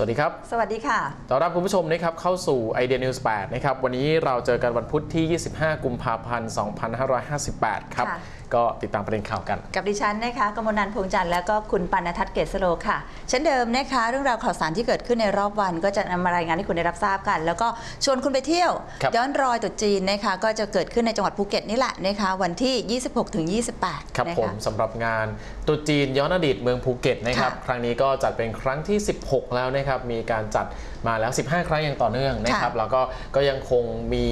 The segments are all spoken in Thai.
สวัสดีครับ สวัสดีค่ะ ต้อนรับคุณผู้ชมนะครับเข้าสู่ไอเดียนิวส์8นะครับ วันนี้เราเจอกันวันพุธที่ 25 กุมภาพันธ์ 2558 ครับ ค่ะ ก็ติดตามประเด็นข่าวกัน กับดิฉันนะคะกมลนันท์พงษ์จันทร์แล้วก็คุณปัณทัศน์เกษโลค่ะ เช่นเดิมนะคะ เรื่องราวข่าวสารที่เกิดขึ้นในรอบวัน ก็จะนำมารายงานให้คุณได้รับทราบกัน แล้วก็ชวนคุณไปเที่ยว ครับย้อนรอยตรุษจีนนะคะ ก็จะเกิดขึ้นในจังหวัดภูเก็ตนี่แหละนะคะ วันที่ 26ถึง28ครับนะผคะมสำหรับงานตรุษจีนย้อนอดีตเมืองภูเก็ตนะครับ ค่ะ ครั้งนี้ก็จัดเป็นครั้งที่ 16 แล้วนะครับมีการจัดมาแล้ว 15 ครั้งอย่างต่อเนื่องนะครับค่ะแล้วก็ก็ยังคงมี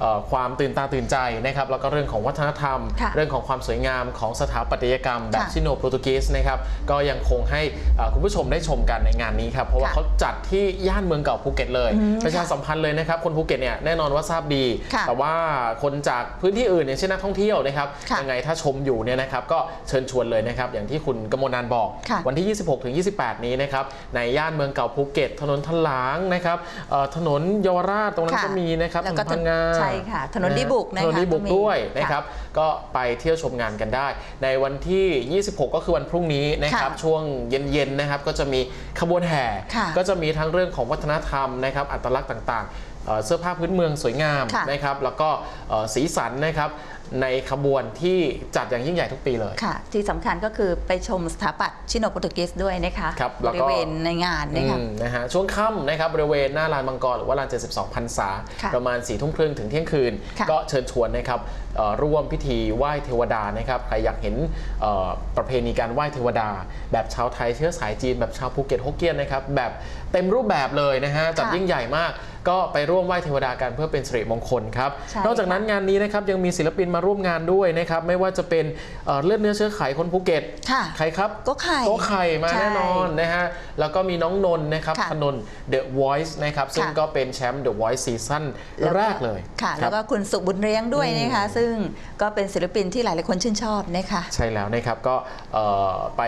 เอ่อความตื่นตาตื่นใจนะครับแล้วก็เรื่องของวัฒนธรรมค่ะเรื่องของความสวยงามของสถาปัตยกรรม แบบค่ะชิโนโปรตุเกสนะครับก็ยังคงให้เอ่อคุณผู้ชมได้ชมกันในงานนี้ครับเพราะว่าค่ะเขาจัดที่ย่านเมืองเก่าภูเก็ตเลยอืมประชาสัมพันธ์เลยนะครับคนภูเก็ตเนี่ยแน่นอนว่าทราบดีค่ะแต่ว่าคนจากพื้นที่อื่นอย่างเช่นนักท่องเที่ยวนะครับค่ะยังไงถ้าชมอยู่เนี่ยนะครับก็เชิญชวนเลยนะครับอย่างที่คุณกมลนันท์บอกค่ะวันที่ 26ถึง28 นี้นะครับในย่านเมืองเก่าภูเก็ต ถนนทลางนะครับเอ่อถนนเยาวราชตรงนั้นค่ะก็มีนะครับแล้วถนก็นพังงาใช่ค่ะ ถนนดีบุกนะคะถนนดีบุกก็มีด้วยค่ะนะครับก็ไปเที่ยวชมงานกันได้ ในวันที่ 26 ก็คือวันพรุ่งนี้นะครับค่ะช่วงเย็นๆนะครับก็จะมีขบวนแห่ค่ะก็จะมีทั้งเรื่องของวัฒนธรรมนะครับอัตลักษณ์ต่างๆ เอ่อเสื้อผ้าพื้นเมืองสวยงามค่ะนะครับ แล้วก็เอ่อสีสันนะครับในขบวนที่จัดอย่างยิ่งใหญ่ทุกปีเลยค่ะ ที่สำคัญก็คือไปชมสถาปัตย์ชิโนโปรตุเกสด้วยนะคะครับแล้วบก็ริเวณในงานนะคะอืมนะฮะช่วงค่ำนะครับบริเวณหน้าลานมังกรหรือว่าลาน 72พรรษาค่ะประมาณ4ี่ทุ่มครึ่งถึงเที่ยงคืนค่ะก็เชิญชวนนะครับเอ่อร่วมพิธีไหว้เทวดานะครับใครอยากเห็นเอ่อประเพณีการไหว้เทวดา แบบชาวไทยเชื้อสายจีนแบบชาวภูเก็ตฮกเกี้ยนนะครับแบบเต็มรูปแบบเลยนะฮะจัดค่ะยิ่งใหญ่มาก ก็ไปร่วมไหว้เทวดากันเพื่อเป็นสิริมงคลครับใช่นอกจากนั้นงานนี้นะครับยังมีศิลปินมาร่วมงานด้วยนะครับไม่ว่าจะเป็นเอ่อเลือดเนื้อเชื้อไขคนภูเก็ตค่ะใครครับก็ไข่โต๊ะไข่มาใช่แน่นอนนะฮะแล้วก็มีน้องนนท์นะครับค่ะธนนท์ The Voice นะครับซึ่งค่ะก็เป็นแชมป์ The Voice ซีซั่นแล้วแรกเลยค่ะคแล้รัวบก็คุณสุบุญเลี้ยงด้วยนะคะซึ่งก็เป็นศิลปินที่หลายๆคนชื่นชอบนะคะใช่แล้วนะครับก็เอ่อไป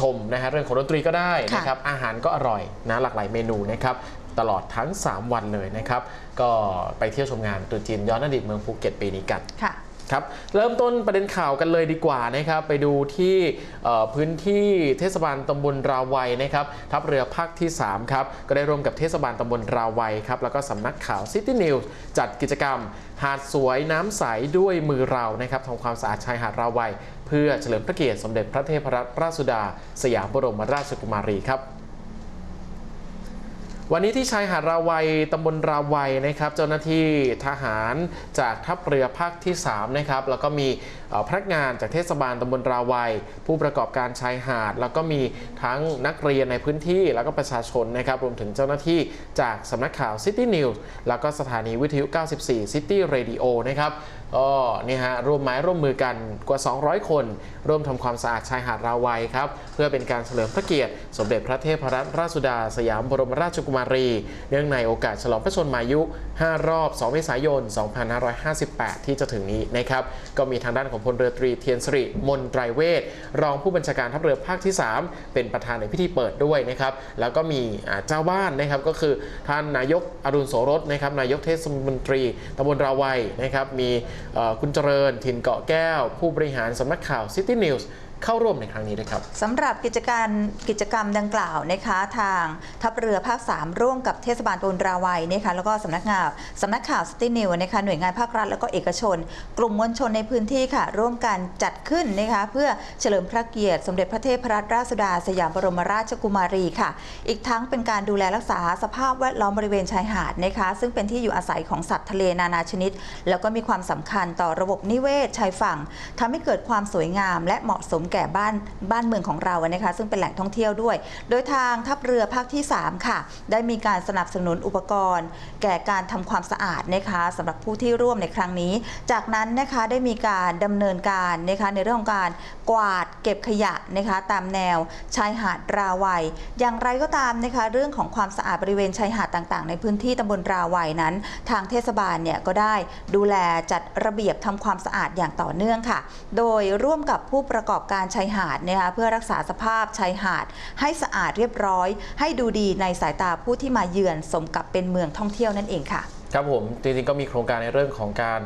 ชมนะฮะเรื่องของดนตรีก็ได้ค่ะนะครับอาหารก็อร่อยนะหลากหลายเมนูนะครับ ตลอดทั้ง 3 วันเลยนะครับ ก็ไปเที่ยวชมงานตรุษจีนย้อนอดีตเมืองภูเก็ตปีนี้กันค่ะครับเริ่มต้นประเด็นข่าวกันเลยดีกว่านะครับไปดูที่เอ่อพื้นที่เทศบาลตำบลราวัยนะครับทัพเรือภาคที่3ครับก็ได้ร่วมกับเทศบาลตำบลราวัยครับแล้วก็สำนักข่าว City News จัดกิจกรรม หาดสวยน้ำใสด้วยมือเรานะครับทำความสะอาดชายหาดราวัย เพื่อเฉลิมพระเกียรติสมเด็จพระเทพรัตนราชสุดา สยามบรมราชกุมารีครับ วันนี้ที่ชายหาดราวัยตำบลราวัยนะครับ เจ้าหน้าที่ทหารจากทัพเรือภาคที่3นะครับแล้วก็มีพนักงานจากเทศบาลตำบลราวัย ผู้ประกอบการชายหาด แล้วก็มีทั้งนักเรียนในพื้นที่ แล้วก็ประชาชนนะครับ รวมถึงเจ้าหน้าที่จากสำนักข่าว City News แล้วก็สถานีวิทยุ 94 City Radio นะครับก็นี่ฮะร่วมไม้ร่วมมือกันกว่า 200 คน ร่วมทำความสะอาดชายหาดราวัยครับเพื่อเป็นการเฉลิมพระเกียรติ สมเด็จพระเทพรัตนราชสุดา สยามบรมราชกุมารเนื่องในโอกาสฉลองพระชนมายุ 5 รอบ 2 เมษายน 2558 ที่จะถึงนี้นะครับ ก็มีทางด้านของพลเรือตรีเทียนสริมนไตรเวทรองผู้บัญชาการทัพเรือภาคที่ 3 เป็นประธานในพิธีเปิดด้วยนะครับ แล้วก็มีเจ้าบ้านนะครับก็คือท่านนายกอรุณโสรสนะครับนายกเทศมนตรีตำบลราวัยนะครับมีคุณเจริญถิ่นเกาะแก้ว ผู้บริหารสำนักข่าว City News เข้าร่วมในครั้งนี้ด้วยครับสำหรับกิจการกิจกรรมดังกล่าวนะคะทางทัพเรือภาค 3 ร่วมกับเทศบาลตำบลราวัยนะคะแล้วก็สำนักงานสำนักข่าวสตินิวนะคะหน่วยงานภาครัฐแล้วก็เอกชน กลุ่มมวลชนในพื้นที่ค่ะ ร่วมกันจัดขึ้นนะคะเพื่อเฉลิมพระเกียรติ สมเด็จพระเทพรัตนราชสุดา สยามบรมราชกุมารีค่ะ อีกทั้งเป็นการดูแลรักษาสภาพแวดล้อมบริเวณชายหาดนะคะ ซึ่งเป็นที่อยู่อาศัยของสัตว์ทะเลนานาชนิด แล้วก็มีความสำคัญต่อระบบนิเวศชายฝั่งทำให้เกิดความสวยงามและเหมาะสมแก่บ้านบ้านเมืองของเรานะคะซึ่งเป็นแหล่งท่องเที่ยวด้วย โดยทางทัพเรือภาคที่ 3 ค่ะ ได้มีการสนับสนุนอุปกรณ์ แก่การทำความสะอาดนะคะสำหรับผู้ที่ร่วมในครั้งนี้ จากนั้นนะคะได้มีการดำเนินการนะคะในเรื่องของการกวาดเก็บขยะนะคะตามแนวชายหาดราวัย อย่างไรก็ตามนะคะเรื่องของความสะอาดบริเวณชายหาดต่างๆ ในพื้นที่ตำบลราวัยนั้น ทางเทศบาลเนี่ยก็ได้ดูแลจัดระเบียบทำความสะอาดอย่างต่อเนื่องค่ะ โดยร่วมกับผู้ประกอบการชายหาดนะคะเพื่อรักษาสภาพชายหาด ให้สะอาดเรียบร้อย ให้ดูดีในสายตาผู้ที่มาเยือนสมกับเป็นเมืองท่องเที่ยวนั่นเองค่ะ ครับผมจริงๆก็มีโครงการในเรื่องของการ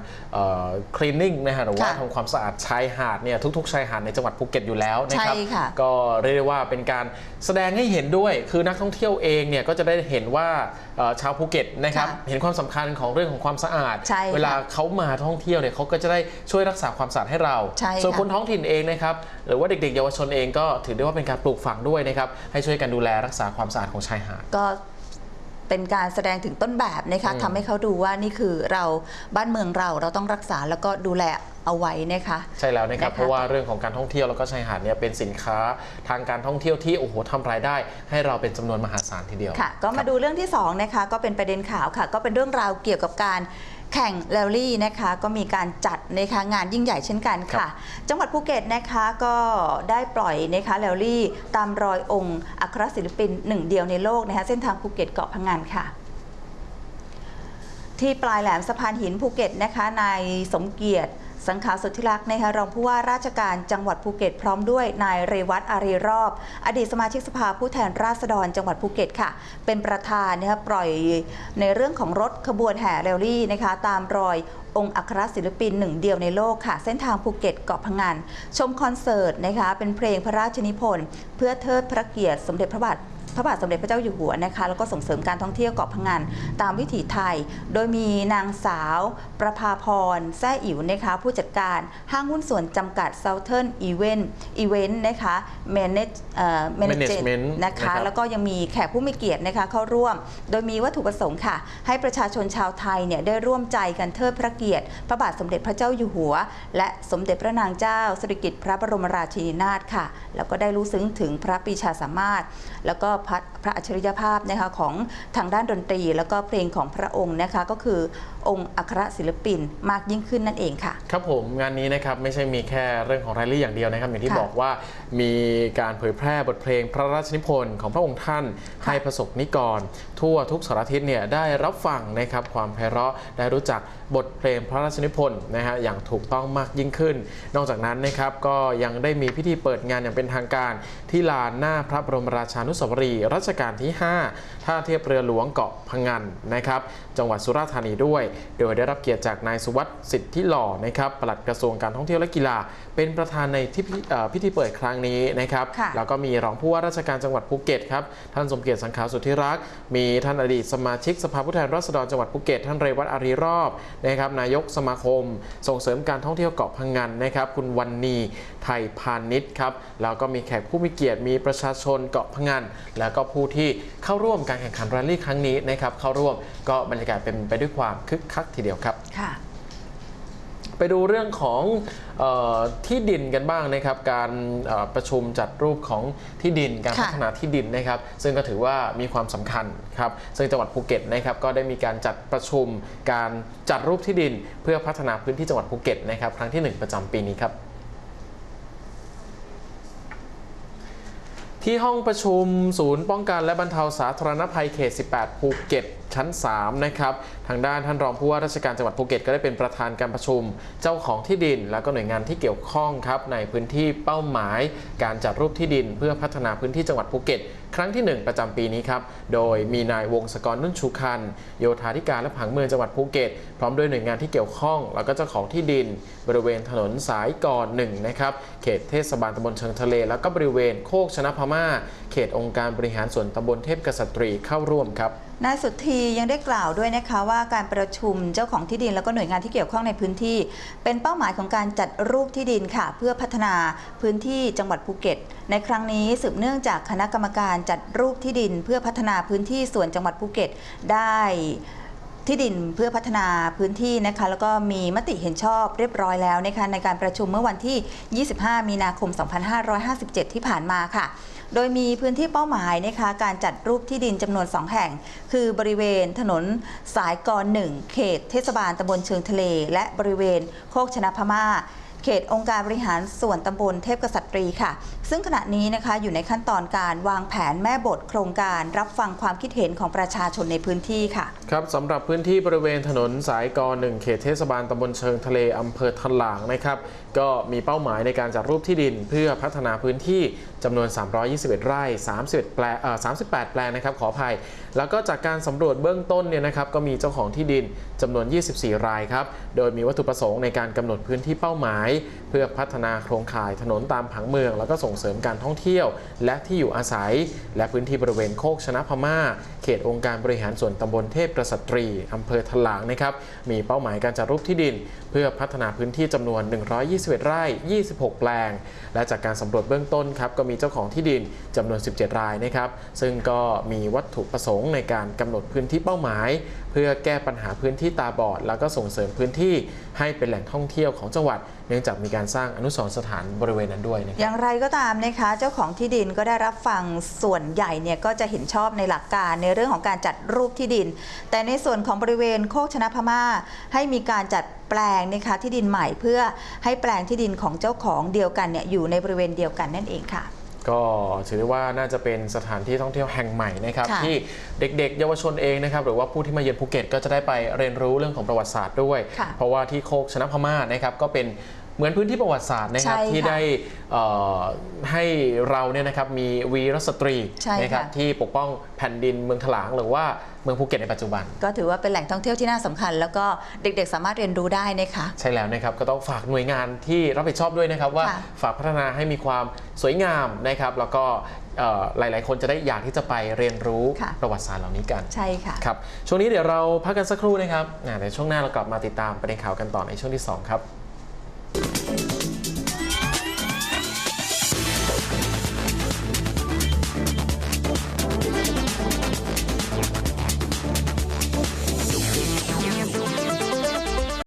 คลีนนิ่งนะฮะหรือว่าค่ะทำความสะอาดชายหาดเนี่ยทุกๆชายหาดในจังหวัดภูเก็ตอยู่แล้วนะครับใช่ค่ะก็เรียกได้ว่าเป็นการแสดงให้เห็นด้วย คือนักท่องเที่ยวเองเนี่ยก็จะได้เห็นว่าเอ่อชาวภูเก็ตนะครับค่ะเห็นความสำคัญของเรื่องของความสะอาดใช่ค่ะเวลาเขามาท่องเที่ยวเนี่ยเขาก็จะได้ช่วยรักษาความสะอาดให้เราใช่ส่วนค่ะคนท้องถิ่นเองนะครับหรือว่าเด็กๆ เยาวชนเองก็ถือได้ว่าเป็นการปลูกฝังด้วยนะครับให้ช่วยกันดูแลรักษาความสะอาดของชายหาดก็ เป็นการแสดงถึงต้นแบบนะคะอืมทำให้เขาดูว่านี่คือเราบ้านเมืองเราเราต้องรักษาแล้วก็ดูแลเอาไว้นะคะใช่แล้วนะครับนะคะเพราะว่าเรื่องของการท่องเที่ยวแล้วก็ชายหาดเนี่ยเป็นสินค้าทางการท่องเที่ยวที่โอ้โหทำรายได้ ให้เราเป็นจำนวนมหาศาลทีเดียวค่ะ ก็ครัมาบดูเรื่องที่2นะคะก็เป็นประเด็นข่าวค่ะ ก็เป็นเรื่องราวเกี่ยวกับการ แข่งแรลลี่นะคะก็มีการจัดนะคะงานยิ่งใหญ่เช่นกันค่ะ จังหวัดภูเก็ตนะคะก็ได้ปล่อยนะคะแรลลี่ ตามรอยองค์อัครศิลปินหนึ่งเดียวในโลกนะคะเส้นทางภูเก็ตเกาะพังงานค่ะที่ปลายแหลมสะพานหินภูเก็ตนะคะนายสมเกียรติ สังขารสุทธิรักษ์นะคะรองผู้ว่าราชการจังหวัดภูเก็ตพร้อมด้วยนายเรวัตอารีรอบ อดีตสมาชิกสภาผู้แทนราษฎรจังหวัดภูเก็ตค่ะ เป็นประธานนะคะปล่อยในเรื่องของรถขบวนแห่เรลลี่นะคะ ตามรอยองค์อัครศิลปินหนึ่งเดียวในโลกค่ะ เส้นทางภูเก็ตเกาะพังงาน ชมคอนเสิร์ตนะคะเป็นเพลงพระราชนิพนธ์เพื่อเทิดพระเกียรติสมเด็จพระบาท พระบาทสมเด็จพระเจ้าอยู่หัวนะคะแล้วก็ส่งเสริมการท่องเที่ยวเกาะพังงานตามวิถีไทย โดยมีนางสาว ประภาพรแซ่อิ๋วนะคะผู้จัดการห้างหุ้นส่วนจำกัด Southern Event Event นะคะ Manage เอ่อ Management นะนะครัคะบแล้วก็ยังมีแขกผู้มีเกียรตินะคะเข้าร่วม โดยมีวัตถุประสงค์ค่ะ ให้ประชาชนชาวไทยเนี่ยได้ร่วมใจกันเทิดพระเกียรติ พระบาทสมเด็จพระเจ้าอยู่หัว และสมเด็จพระนางเจ้าสิริกิติ์พระบรมราชินีนาถค่ะ แล้วก็ได้รู้ซึ้งถึงพระปรีชาสามารถ แล้วก็พระพระอัจฉริยภาพนะคะของทางด้านดนตรี แล้วก็เพลงของพระองค์นะคะก็คือองค์อัครศิลปินมากยิ่งขึ้นนั่นเองค่ะ ครับผมงานนี้นะครับไม่ใช่มีแค่เรื่องของแรลลี่อย่างเดียวนะครับ อย่างที่ค่ะบอกว่ามีการเผยแพร่บทเพลงพระราชนิพนธ์ของพระองค์ท่าน ให้ประสบนิกร ทั่วทุกสารทิศเนี่ยได้รับฟังนะครับความไพเราะได้รู้จักบทเพลงพระราชนิพนธ์นะฮะอย่างถูกต้องมากยิ่งขึ้น นอกจากนั้นนะครับก็ยังได้มีพิธีเปิดงานอย่างเป็นทางการ ที่ลานหน้าพระบรมราชานุสาวรีย์รัชกาลที่ 5 ท่าเทียบเรือหลวงเกาะพังงานนะครับจังหวัดสุราษฎร์ธานีด้วย โดยได้รับเกียรติจากนายสุวัสดิ์สิทธิหล่อนะครับปลัดกระทรวงการท่องเที่ยวและกีฬา เป็นประธานในที่พิเอ่อพิธีเปิดครั้งนี้นะครับค่ะแล้วก็มีรองผู้ว่าราชการจังหวัดภูเก็ตครับท่านสมเกียรติสังขารสุทธิรักษ์มีท่านอดีตสมาชิกสภาผู้แทนราษฎรจังหวัดภูเก็ตท่านเรวัตอารีรอบนะครับนายกสมาคม ส่งเสริมการท่องเที่ยวเกาะพังงานนะครับ คุณวันนีไทยพาณิชย์ครับแล้วก็มีแขกผู้มีเกียรติมีประชาชนเกาะพังงานแล้วก็ผู้ที่เข้าร่วมการแข่งขันแรลลี่ครั้งนี้นะครับเข้าร่วมก็บรรยากาศเป็นไปด้วยความคึกคักทีเดียวครับค่ะ ไปดูเรื่องของเออที่ดินกันบ้างนะครับ การเอ่อประชุมจัดรูปของที่ดินการค่ะพัฒนาที่ดินนะครับ ซึ่งก็ถือว่ามีความสำคัญครับ ซึ่งจังหวัดภูเก็ตนะครับก็ได้มีการจัดประชุมการจัดรูปที่ดิน เพื่อพัฒนาพื้นที่จังหวัดภูเก็ตนะครับครั้งที่ 1 ประจำปีนี้ครับ ที่ห้องประชุมศูนย์ป้องกันและบรรเทาสาธารณภัยเขต 18 ภูเก็ตชั้น 3 นะครับ ทางด้านท่านรองผู้ว่าราชการจังหวัดภูเก็ตก็ได้เป็นประธานการประชุม เจ้าของที่ดิน และก็หน่วยงานที่เกี่ยวข้องครับในพื้นที่เป้าหมาย การจัดรูปที่ดิน เพื่อพัฒนาพื้นที่จังหวัดภูเก็ต ครั้งที่ 1 ประจำปีนี้ครับ โดยมีนายวงศกรนุ่นชูคัน โยธาธิการและผังเมืองจังหวัดภูเก็ต พร้อมด้วยหน่วยงานที่เกี่ยวข้อง แล้วก็เจ้าของที่ดิน บริเวณถนนสายก่อนหนึ่งนะครับ เขตเทศบาลตำบลเชิงทะเล แล้วก็บริเวณโคกชนะพม่า เขตองค์การบริหารส่วนตำบลเทพกษัตรีเข้าร่วมครับนายสุทธียังได้กล่าวด้วยนะคะว่าการประชุมเจ้าของที่ดินแล้วก็หน่วยงานที่เกี่ยวข้องในพื้นที่ เป็นเป้าหมายของการจัดรูปที่ดินค่ะ เพื่อพัฒนาพื้นที่จังหวัดภูเก็ต ในครั้งนี้สืบเนื่องจากคณะกรรมการจัดรูปที่ดิน เพื่อพัฒนาพื้นที่ส่วนจังหวัดภูเก็ตได้ ที่ดินเพื่อพัฒนาพื้นที่นะคะแล้วก็มีมติเห็นชอบเรียบร้อยแล้วนะคะในการประชุมเมื่อวันที่ 25 มีนาคม 2557 ที่ผ่านมาค่ะ โดยมีพื้นที่เป้าหมายนะคะการจัดรูปที่ดินจำนวน 2 แห่ง คือบริเวณถนนสายกรหนึ่งเขตเทศบาลตำบลเชิงทะเล และบริเวณโคกชนะพม่า เขตองค์การบริหารส่วนตำบลเทพกษัตรีค่ะ ซึ่งขณะนี้นะคะอยู่ในขั้นตอนการวางแผนแม่บทโครงการรับฟังความคิดเห็นของประชาชนในพื้นที่ค่ะ ครับสำหรับพื้นที่บริเวณถนนสายกหนึ่งเขตเทศบาลตำบลเชิงทะเลอำเภอทะหลางนะครับ ก็มีเป้าหมายในการจัดรูปที่ดินเพื่อพัฒนาพื้นที่ จำนวน 321 ไร่ 31 แปลเอ่อ38 แปลงนะครับขออภัย แล้วก็จากการสำรวจเบื้องต้นเนี่ยนะครับก็มีเจ้าของที่ดินจำนวน 24 รายครับ โดยมีวัตถุประสงค์ในการกำหนดพื้นที่เป้าหมาย เพื่อพัฒนาโครงข่ายถนนตามผังเมือง แล้วก็ส่งเสริมการท่องเที่ยว และที่อยู่อาศัย และพื้นที่บริเวณโคกชนะพม่า เขตองค์การบริหารส่วนตำบลเทพประสตรีอำเภอถลางนะครับมีเป้าหมายการจัดรูปที่ดิน เพื่อพัฒนาพื้นที่จำนวน 121 ไร่ 26 แปลง และจากการสำรวจเบื้องต้นครับก็มีเจ้าของที่ดินจำนวน 17 รายนะครับ ซึ่งก็มีวัตถุประสงค์ในการกำหนดพื้นที่เป้าหมาย เพื่อแก้ปัญหาพื้นที่ตาบอด แล้วก็ส่งเสริมพื้นที่ให้เป็นแหล่งท่องเที่ยวของจังหวัด เนื่องจากมีการสร้างอนุสรณ์สถานบริเวณนั้นด้วยนะครับอย่างไรก็ตามนะคะ เจ้าของที่ดินก็ได้รับฟังส่วนใหญ่เนี่ยก็จะเห็นชอบในหลักการในเรื่องของการจัดรูปที่ดิน แต่ในส่วนของบริเวณโคกชนะพม่า ให้มีการจัดแปลงนะคะที่ดินใหม่เพื่อให้แปลงที่ดินของเจ้าของเดียวกันเนี่ยอยู่ในบริเวณเดียวกันนั่นเองค่ะ ก็ถือได้ว่าน่าจะเป็นสถานที่ท่องเที่ยวแห่งใหม่นะครับค่ะที่เด็กๆ เยาวชนเองนะครับหรือว่าผู้ที่มาเยือนภูเก็ตก็จะได้ไปเรียนรู้เรื่องของประวัติศาสตร์ด้วย ค่ะเพราะว่าที่โคกชนะพม่านะครับก็เป็น เหมือนพื้นที่ประวัติศาสตร์นะครับใช่ค่ะที่ได้เอ่อให้เราเนี่ยนะครับมีวีรสตรีใช่ค่ะ นะครับที่ปกป้องแผ่นดินเมืองถลางหรือว่าเมืองภูเก็ตในปัจจุบัน ก็ถือว่าเป็นแหล่งท่องเที่ยวที่น่าสำคัญ แล้วก็เด็กๆ สามารถเรียนรู้ได้นะคะ ใช่แล้วนะครับก็ต้องฝากหน่วยงานที่รับผิดชอบด้วยนะครับ ว่าค่ะฝากพัฒนาให้มีความสวยงามนะครับ แล้วก็เอ่อหลาย ๆ คนจะได้อยากที่จะไปเรียนรู้ค่ะ ประวัติศาสตร์เหล่านี้กันใช่ค่ะ ครับช่วงนี้เดี๋ยวเราพักกันสักครู่นะครับอ่าเดี๋ยวช่วงหน้าเรากลับมาติดตามประเด็นข่าวกันต่อในช่วงที่2ครับ